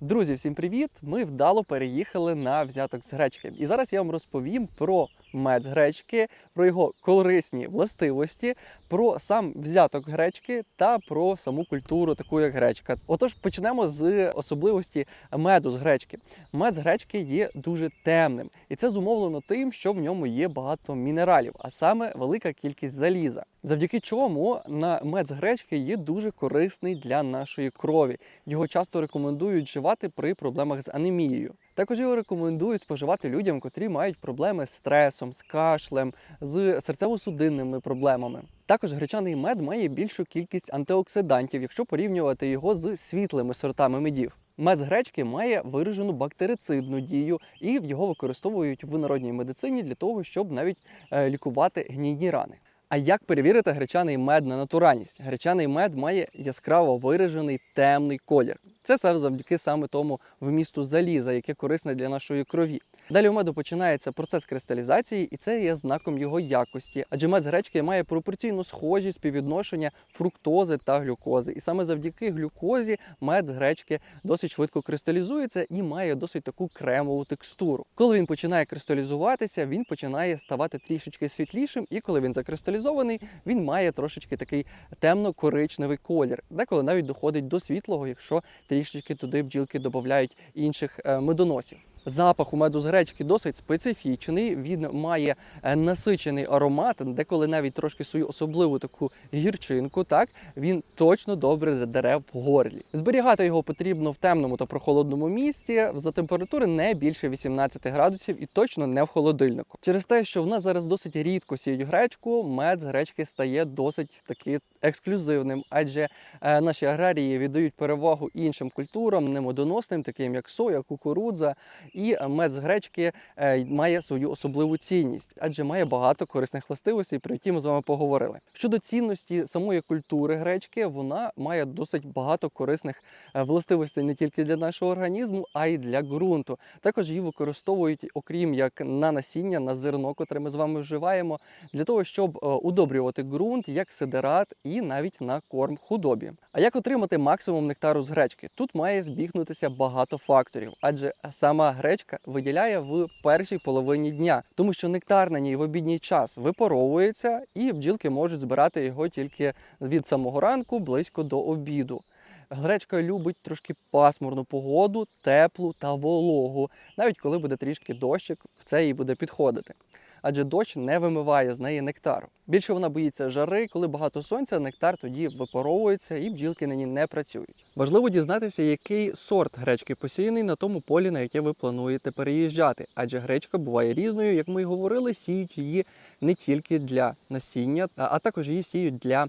Друзі, всім привіт! Ми вдало переїхали на взяток з гречки. І зараз я вам розповім про мед з гречки, про його корисні властивості, про сам взяток гречки та про саму культуру, таку як гречка. Отож, почнемо з особливості меду з гречки. Мед з гречки є дуже темним, і це зумовлено тим, що в ньому є багато мінералів, а саме велика кількість заліза. Завдяки чому на мед з гречки є дуже корисний для нашої крові. Його часто рекомендують вживати при проблемах з анемією. Також його рекомендують споживати людям, котрі мають проблеми з стресом, з кашлем, з серцево-судинними проблемами. Також гречаний мед має більшу кількість антиоксидантів, якщо порівнювати його з світлими сортами медів. Мед з гречки має виражену бактерицидну дію, і його використовують в народній медицині для того, щоб навіть е, лікувати гнійні рани. А як перевірити гречаний мед на натуральність? Гречаний мед має яскраво виражений темний колір. Це все завдяки саме тому вмісту заліза, яке корисне для нашої крові. Далі у меду починається процес кристалізації, і це є знаком його якості. Адже мед з гречки має пропорційно схожі співвідношення фруктози та глюкози. І саме завдяки глюкозі мед з гречки досить швидко кристалізується і має досить таку кремову текстуру. Коли він починає кристалізуватися, він починає ставати трішечки світлішим, і коли він закристалізований, він має трошечки такий темно-коричневий колір, деколи навіть доходить до світлого, якщо трішечки туди бджілки додають інших е, медоносів. Запах у меду з гречки досить специфічний. Він має е, насичений аромат, деколи навіть трошки свою особливу таку гірчинку. Так він точно добре дере в горлі. Зберігати його потрібно в темному та прохолодному місці за температури не більше 18 градусів і точно не в холодильнику. Через те, що в нас зараз досить рідко сіють гречку, мед з гречки стає досить таки ексклюзивним, адже е, наші аграрії віддають перевагу іншим культурам, немодоносним, таким як соя, кукурудза. І мед з гречки е, має свою особливу цінність, адже має багато корисних властивостей, про які ми з вами поговорили. Щодо цінності самої культури гречки, вона має досить багато корисних е, властивостей не тільки для нашого організму, а й для ґрунту. Також її використовують, окрім як на насіння, на зерно, котре ми з вами вживаємо, для того, щоб е, удобрювати ґрунт як сидерат і навіть на корм худобі. А як отримати максимум нектару з гречки? Тут має збігнутися багато факторів, адже сама гречка виділяє в першій половині дня, тому що нектар на ній в обідній час випаровується, і бджілки можуть збирати його тільки від самого ранку близько до обіду. Гречка любить трошки пасмурну погоду, теплу та вологу, навіть коли буде трішки дощик, в це їй буде підходити. Адже дощ не вимиває з неї нектару. Більше вона боїться жари, коли багато сонця, нектар тоді випаровується і бджілки на ній не працюють. Важливо дізнатися, який сорт гречки посіяний на тому полі, на яке ви плануєте переїжджати. Адже гречка буває різною, як ми й говорили, сіють її не тільки для насіння, а також її сіють для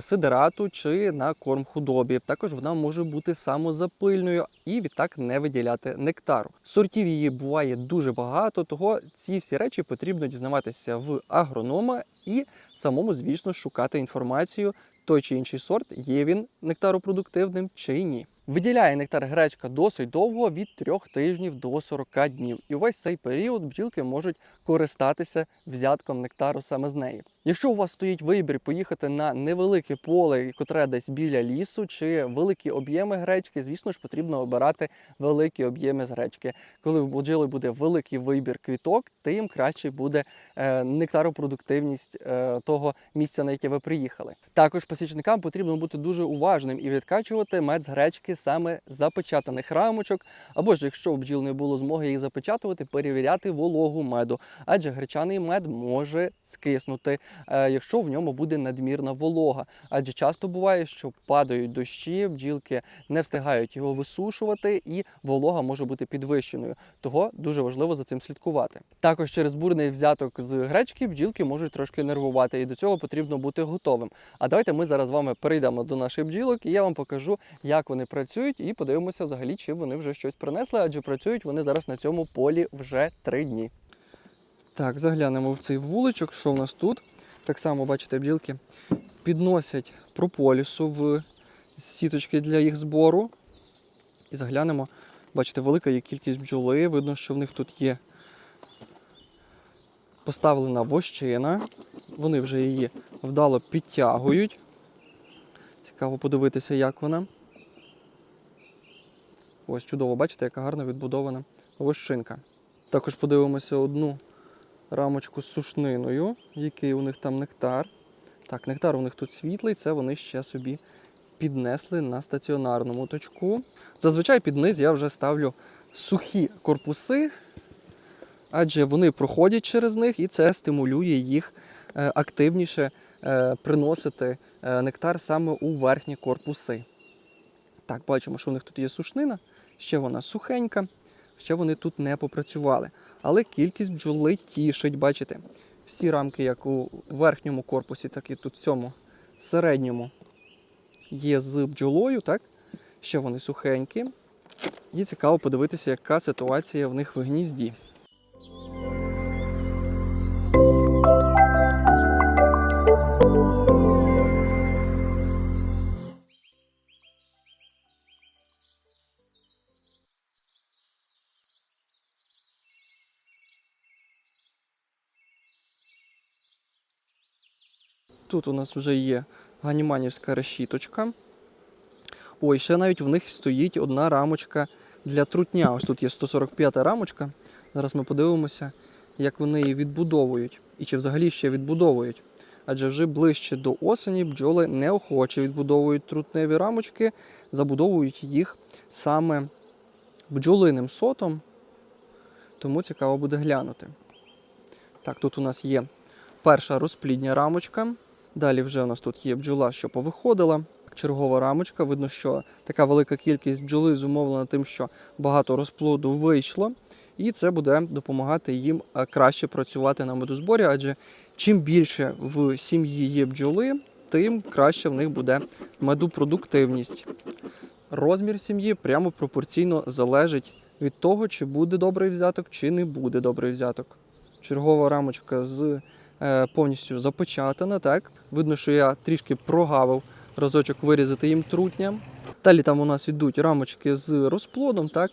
сидерату чи на корм худобі. Також вона може бути самозапильною і відтак не виділяти нектару. Сортів її буває дуже багато, того ці всі речі потрібно дізнаватися в агронома і самому, звісно, шукати інформацію, той чи інший сорт, є він нектаропродуктивним чи ні. Виділяє нектар гречка досить довго від 3 тижнів до 40 днів. І весь цей період бджілки можуть користатися взятком нектару саме з неї. Якщо у вас стоїть вибір поїхати на невелике поле, котре десь біля лісу, чи великі об'єми гречки, звісно ж, потрібно обирати великі об'єми з гречки. Коли в бджоли буде великий вибір квіток, тим краще буде е, нектаропродуктивність е, того місця, на яке ви приїхали. Також пасічникам потрібно бути дуже уважним і відкачувати мед з гречки саме запечатаних рамочок, або ж якщо у бджіл не було змоги їх запечатувати, перевіряти вологу меду, адже гречаний мед може скиснути е, якщо в ньому буде надмірна волога. Адже часто буває, що падають дощі, бджілки не встигають його висушувати, і волога може бути підвищеною. Того дуже важливо за цим слідкувати. Також через бурний взяток з гречки бджілки можуть трошки нервувати, і до цього потрібно бути готовим. А давайте ми зараз з вами перейдемо до наших бджілок, і я вам покажу, як вони працюють, і подивимося взагалі, чи вони вже щось принесли, адже працюють вони зараз на цьому полі вже три дні. Так, заглянемо в цей вуличок, що в нас тут. Так само, бачите, бджілки підносять прополісу в сіточки для їх збору. І заглянемо, бачите, велика є кількість бджоли. Видно, що в них тут є поставлена вощина. Вони вже її вдало підтягують. Цікаво подивитися, як вона. Ось чудово, бачите, яка гарно відбудована вощинка. Також подивимося одну рамочку з сушниною, який у них там нектар. Так, нектар у них тут світлий, це вони ще собі піднесли на стаціонарному точку. Зазвичай під низ я вже ставлю сухі корпуси, адже вони проходять через них і це стимулює їх е, активніше е, приносити е, нектар саме у верхні корпуси. Так, бачимо, що у них тут є сушнина, ще вона сухенька, ще вони тут не попрацювали. Але кількість бджоли тішить, бачите, всі рамки, як у верхньому корпусі, так і тут в цьому середньому є з бджолою, так? Ще вони сухенькі. І цікаво подивитися, яка ситуація в них в гнізді. Тут у нас вже є ганіманівська решіточка. Ой, ще навіть в них стоїть одна рамочка для трутня. Ось тут є 145 рамочка. Зараз ми подивимося, як вони її відбудовують і чи взагалі ще відбудовують. Адже вже ближче до осені бджоли неохоче відбудовують трутневі рамочки, забудовують їх саме бджолиним сотом. Тому цікаво буде глянути. Так, тут у нас є перша розплідня рамочка. Далі вже у нас тут є бджола, що повиходила. Чергова рамочка. Видно, що така велика кількість бджоли зумовлена тим, що багато розплоду вийшло, і це буде допомагати їм е, краще працювати на медозборі, адже чим більше в сім'ї є бджоли, тим краще в них буде медопродуктивність. Розмір сім'ї прямо пропорційно залежить від того, чи буде добрий взяток, чи не буде добрий взяток. Чергова рамочка з повністю запечатана. Так видно, що я трішки прогавив разочок вирізати їм трутня. Далі там у нас йдуть рамочки з розплодом. Так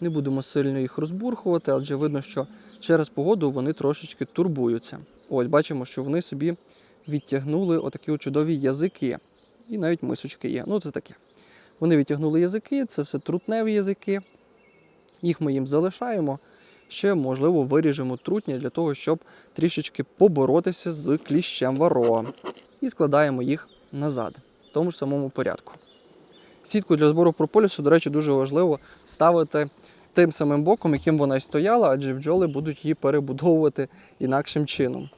не будемо сильно їх розбурхувати, адже видно, що через погоду вони трошечки турбуються. Ось бачимо, що вони собі відтягнули отакі от чудові язики. І навіть мисочки є. Ну, це таке. Вони відтягнули язики, це все трутневі язики. Їх ми їм залишаємо. Ще, можливо, виріжемо трутня для того, щоб трішечки поборотися з кліщем вароа. І складаємо їх назад, в тому ж самому порядку. Сітку для збору прополісу, до речі, дуже важливо ставити тим самим боком, яким вона й стояла, адже бджоли будуть її перебудовувати інакшим чином.